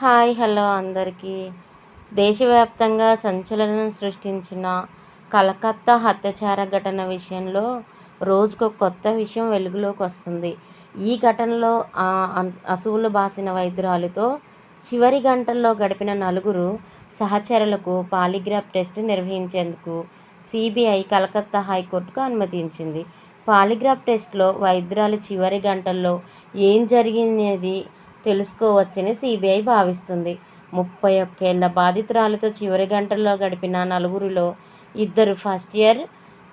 Hi hello అందరికీ. దేశవ్యాప్తంగా సంచలనం సృష్టించిన కలకత్తా హత్యాచార ఘటన విషయంలో రోజుకు కొత్త విషయం వెలుగులోకి వస్తుంది. ఈ ఘటనలో అసువులు బాసిన వైద్యురాలితో చివరి గంటల్లో గడిపిన నలుగురు సహచరులకు పాలిగ్రాఫ్ టెస్ట్ నిర్వహించేందుకు సిబిఐ కలకత్తా హైకోర్టుకు అనుమతించింది. పాలిగ్రాఫ్ టెస్ట్లో వైద్యురాలి చివరి గంటల్లో ఏం జరిగినది తెలుసుకోవచ్చని సిబిఐ భావిస్తుంది. ముప్పై ఒక్కేళ్ళ బాధితురాలతో చివరి గంటల్లో గడిపిన నలుగురిలో ఇద్దరు ఫస్ట్ ఇయర్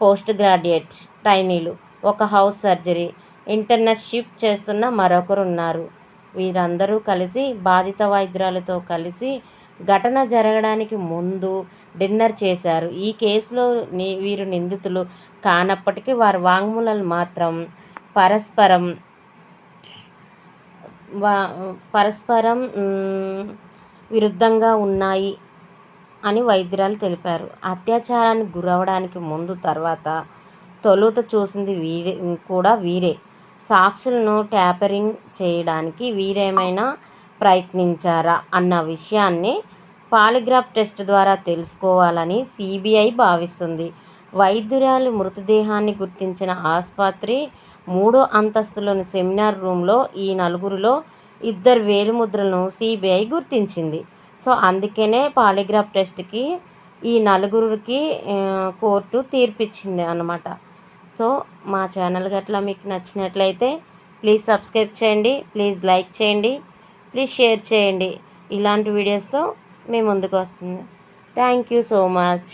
పోస్ట్ గ్రాడ్యుయేట్ టైనీలు ఒక హౌస్ సర్జరీ ఇంటర్నర్షిప్ చేస్తున్న మరొకరు ఉన్నారు వీరందరూ కలిసి బాధిత వైద్యురాలతో కలిసి ఘటన జరగడానికి ముందు డిన్నర్ చేశారు. ఈ కేసులో వీరు నిందితులు కానప్పటికీ వారి వాంగ్మూలాలు మాత్రం పరస్పరం పరస్పరం విరుద్ధంగా ఉన్నాయి అని వైద్యురాలు తెలిపారు. అత్యాచారానికి గురవడానికి ముందు తర్వాత తొలుత చూసింది వీరే కూడా వీరే. సాక్షులను ట్యాపరింగ్ చేయడానికి వీరేమైనా ప్రయత్నించారా అన్న విషయాన్ని పాలిగ్రాఫ్ టెస్ట్ ద్వారా తెలుసుకోవాలని సిబిఐ భావిస్తుంది. వైద్యురాలు మృతదేహాన్ని గుర్తించిన ఆసుపత్రి మూడో అంతస్తులోని సెమినార్ రూమ్లో ఈ నలుగురిలో ఇద్దరు వేలిముద్రలను సిబిఐ గుర్తించింది. సో అందుకనే పాలిగ్రాఫ్ టెస్ట్కి ఈ నలుగురికి కోర్టు తీర్పిచ్చింది అనమాట సో మా ఛానల్ గట్లా మీకు నచ్చినట్లయితే ప్లీజ్ సబ్స్క్రైబ్ చేయండి ప్లీజ్ లైక్ చేయండి ప్లీజ్ షేర్ చేయండి. ఇలాంటి వీడియోస్తో మేము ముందుకు వస్తుంది. Thank you so much.